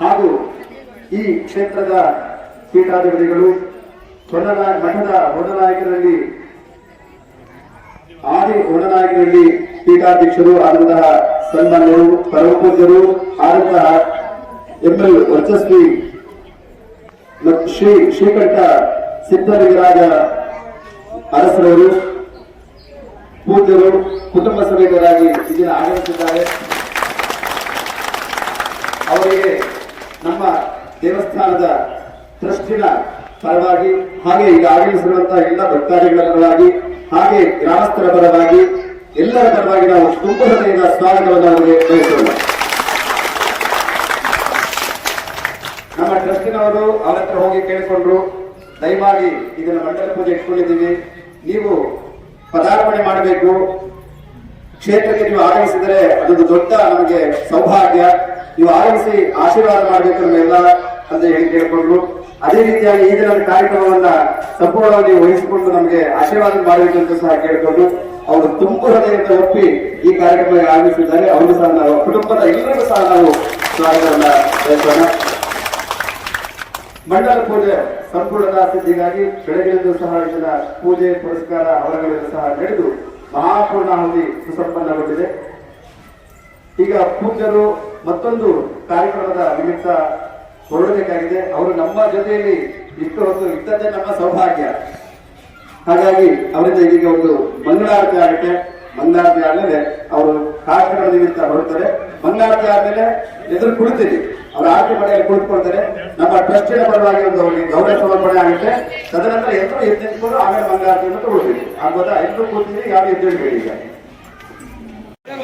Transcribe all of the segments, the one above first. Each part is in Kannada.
ಹಾಗೂ ಈ ಕ್ಷೇತ್ರದ ಪೀಠಾಧಿಪತಿಗಳು ಮಠದ ಹೊಡನಾಯಕರಲ್ಲಿ ಆದಿ ಹೊಡನಾಯಕರಲ್ಲಿ ಪೀಠಾಧ್ಯಕ್ಷರು ಆದಂತಹ ಸನ್ಮಾನ್ಯರು, ಪರಮಪೂಜ್ಯರು ಆದಂತಹ ಎಂಎಲ್ ವರ್ಚಸ್ವಿ ಶ್ರೀ ಶ್ರೀಕಂಠ ಸಿದ್ಧಲಿಂಗರಾಜ ಅರಸರವರು, ಪೂಜ್ಯರು, ಕುಟುಂಬ ಸಮೇತರಾಗಿ ಇದನ್ನು ಆಗಮಿಸಿದ್ದಾರೆ. ಅವರಿಗೆ ನಮ್ಮ ದೇವಸ್ಥಾನದ ಟ್ರಸ್ಟಿನ ಪರವಾಗಿ ಹಾಗೆ ಈಗ ಆಗಮಿಸಿರುವಂತಹ ಎಲ್ಲ ಭಕ್ತಾದಿಗಳ ಪರವಾಗಿ ಹಾಗೆ ಗ್ರಾಮಸ್ಥರ ಪರವಾಗಿ, ಎಲ್ಲರ ಪರವಾಗಿ ನಾವು ತುಂಬ ಹೃದಯದ ಸ್ವಾಗತವನ್ನು ಅವರಿಗೆ ಬಯಸೋಣ ನಮ್ಮ ಟ್ರಸ್ಟಿನವರು ಅವರ ಹತ್ರ ಹೋಗಿ ಕೇಳಿಕೊಂಡ್ರು, ದಯಮಾಡಿ ಇದನ್ನ ಮಂಡಲ ಪೂಜೆ ಇಟ್ಕೊಂಡಿದ್ದೀವಿ. ನೀವು ಪದಾರ್ಪಣೆ ಮಾಡಬೇಕು. ಕ್ಷೇತ್ರಕ್ಕೆ ನೀವು ಆಗಮಿಸಿದರೆ ಅದೊಂದು ದೊಡ್ಡ ನಮಗೆ ಸೌಭಾಗ್ಯ. ನೀವು ಆಗಮಿಸಿ ಆಶೀರ್ವಾದ ಮಾಡಬೇಕು ಎಲ್ಲ ಅಂತ ಹೇಳಿ ಕೇಳಿಕೊಂಡ್ರು. ಅದೇ ರೀತಿಯಾಗಿ ಈ ದಿನದ ಕಾರ್ಯಕ್ರಮವನ್ನ ಸಂಪೂರ್ಣವಾಗಿ ವಹಿಸಿಕೊಂಡು ನಮಗೆ ಆಶೀರ್ವಾದ ಮಾಡಬೇಕು ಅಂತ ಸಹ ಕೇಳಿಕೊಂಡು ಅವರು ತುಂಬ ಹೃದಯದಿಂದ ಒಪ್ಪಿ ಈ ಕಾರ್ಯಕ್ರಮಕ್ಕೆ ಆಗಮಿಸಿದ್ದಾರೆ. ಅವರು ಸಹ ನಾವು, ಕುಟುಂಬದ ಎಲ್ಲರಿಗೂ ಸಹ ನಾವು ಸ್ವಾಗತವನ್ನ ಬಯಸೋಣ ಮಂಡಲ ಪೂಜೆ ಸಂಪೂರ್ಣದ ಸಿದ್ಧಿಗಾಗಿ ಬೆಳಗ್ಗೆಂದು ಸಹ ಇದರ ಪೂಜೆ, ಪುರಸ್ಕಾರ, ಅವರಗಳಿಂದ ಸಹ ನಡೆದು ಮಹಾಪೂರ್ಣಾಹುತಿ ಸುಸಂಪನ್ನಗೊಂಡಿದೆ. ಈಗ ಪೂಜ್ಯರು ಮತ್ತೊಂದು ಕಾರ್ಯಕ್ರಮದ ನಿಮಿತ್ತ ಹೊರಡಬೇಕಾಗಿದೆ. ಅವರು ನಮ್ಮ ಜೊತೆಯಲ್ಲಿ ಇಷ್ಟು ಹೊತ್ತು ನಮ್ಮ ಸೌಭಾಗ್ಯ. ಹಾಗಾಗಿ ಅವರಿಂದ ಇದೀಗ ಒಂದು ಮಂಗಳಾರತಿ ಆಗುತ್ತೆ. ಮಂಗಳಾರತಿ ಆದಮೇಲೆ ಅವರು ಕಾರ್ಯಕ್ರಮದ ನಿಮಿತ್ತ ಹೊರಡ್ತಾರೆ. ಮಂಗಳಾರತಿ ಆದಮೇಲೆ ಎದುರು ಕುಳಿತೀರಿ. ಅವರು ಆರತಿ ಮನೆಯಲ್ಲಿ ಕುಳಿತುಕೊಳ್ತಾರೆ. ನಮ್ಮ ಟ್ರಸ್ಟಿನ ಪರವಾಗಿ ಒಂದು ಅವರಿಗೆ ಗೌರವ ಸಮರ್ಪಣೆ ಆಗುತ್ತೆ. ತದನಂತರ ಎಲ್ಲರೂ ಎದ್ದು ನಿಂತ್ಕೊಂಡು ಆಮೇಲೆ ಮಂಗಳಾರತಿಯನ್ನು ತಗೊಳ್ತೀವಿ ಆಗ್ಬೋದಾ ಎಲ್ಲರೂ ಕೂತೀರಿ, ಯಾರು ಎದ್ದು ಈಗ.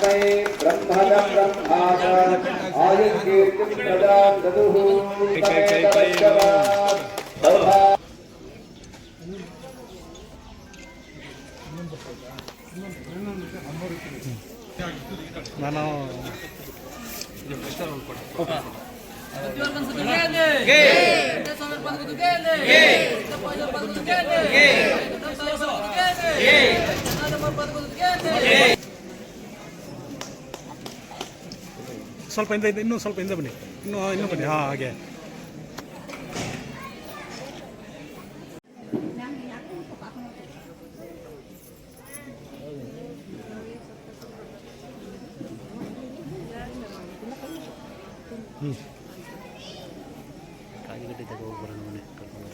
ವದಿಷ್ಯಾಮಿ ಸತ್ಯಂ ವದಿಷ್ಯಾಮಿ ತನ್ನಾಮವತ್ ತದ್ಭಕ್ತಾರಮವತ್ ಅವತು ಮಾಂ ಅವತು ಭಕ್ತಾರಂ ಓಂ ಶಾಂತಿ ಶಾಂತಿ ಶಾಂತಿ ಯೋ ಸ್ವಲ್ಪ ಹಿಂದೆ ಇನ್ನೂ ಸ್ವಲ್ಪ ಹಿಂದೆ ಬನ್ನಿ. ಇನ್ನೂ ಇನ್ನೂ ಬನ್ನಿ. ಹಾಂ, ಹಾಗೆ. ಹ್ಞೂ ಕಾಯಿಗಡ್ಡೆ ತಗೋ ಬರೋಣ ಮನೆ, ಕರ್ಕೊಂಡು